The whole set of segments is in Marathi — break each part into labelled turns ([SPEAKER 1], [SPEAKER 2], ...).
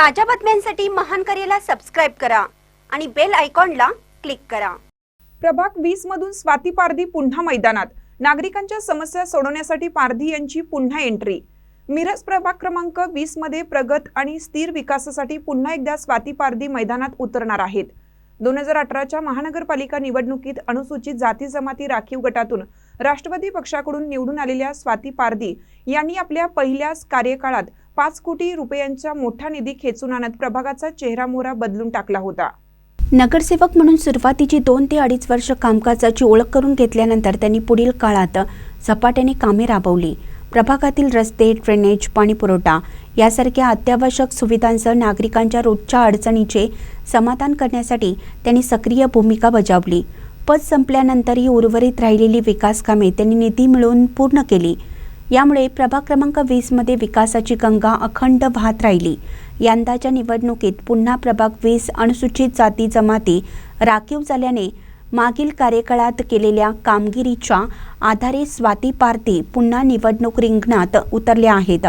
[SPEAKER 1] ताज्या बातम्यांसाठी महान करेला सबस्क्राईब करा आणि बेल आयकॉनला क्लिक करा.
[SPEAKER 2] प्रभाग वीस मधून स्वाती पारधी पुन्हा मैदानात. नागरिकांच्या समस्या सोडवण्यासाठी पारधी यांची पुन्हा एंट्री मिरज प्रभाग क्रमांक वीसमध्ये प्रगत आणि स्थिर विकासासाठी पुन्हा एकदा स्वाती पारधी मैदानात उतरणार आहेत. दोन हजार अठराच्या महानगरपालिका निवडणुकीत अनुसूचित जाती जमाती राखीव गटातून राष्ट्रवादी पक्षाकडून निवडून आलेल्या स्वाती पारधी यांनी आपल्या पहिल्याच कार्यकाळात पाच कोटी रुपयांचा मोठा निधी खेचून आणत प्रभागाचा चेहरा मोहरा बदलून टाकला होता.
[SPEAKER 3] नगरसेवक म्हणून सुरुवातीची दोन ते अडीच वर्ष कामकाजाची ओळख करून घेतल्यानंतर त्यांनी पुढील काळात झपाट्याने कामे राबवली. प्रभागातील रस्ते ड्रेनेज पाणीपुरवठा यासारख्या अत्यावश्यक सुविधांसह नागरिकांच्या रोजच्या अडचणीचे समाधान करण्यासाठी त्यांनी सक्रिय भूमिका बजावली. पद संपल्यानंतरही उर्वरित राहिलेली विकास कामे त्यांनी निधी मिळवून पूर्ण केली. यामुळे प्रभाग क्रमांक वीसमध्ये विकासाची गंगा अखंड वाहत राहिली. यंदाच्या निवडणुकीत पुन्हा प्रभाग वीस अनुसूचित जाती जमाती राखीव झाल्याने मागील कार्यकाळात केलेल्या कामगिरीच्या आधारे स्वाती पारधी पुन्हा निवडणूक रिंगणात उतरल्या आहेत.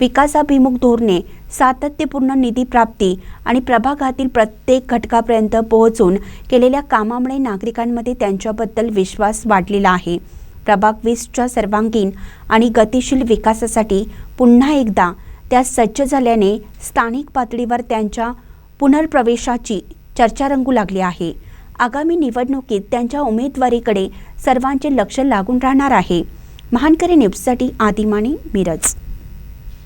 [SPEAKER 3] विकासाभिमुख धोरणे सातत्यपूर्ण निधी प्राप्ती आणि प्रभागातील प्रत्येक घटकापर्यंत पोहोचून केलेल्या कामामुळे नागरिकांमध्ये त्यांच्याबद्दल विश्वास वाढलेला आहे. प्रभाग वीसच्या सर्वांगीण आणि गतिशील विकासासाठी पुन्हा एकदा त्या सज्ज झाल्याने स्थानिक पातळीवर त्यांच्या पुनर्प्रवेशाची चर्चा रंगू लागली आहे. आगामी निवडणुकीत त्यांच्या उमेदवारीकडे सर्वांचे लक्ष लागून राहणार आहे. महानकरी न्यूजसाठी आदिमाने मिरज.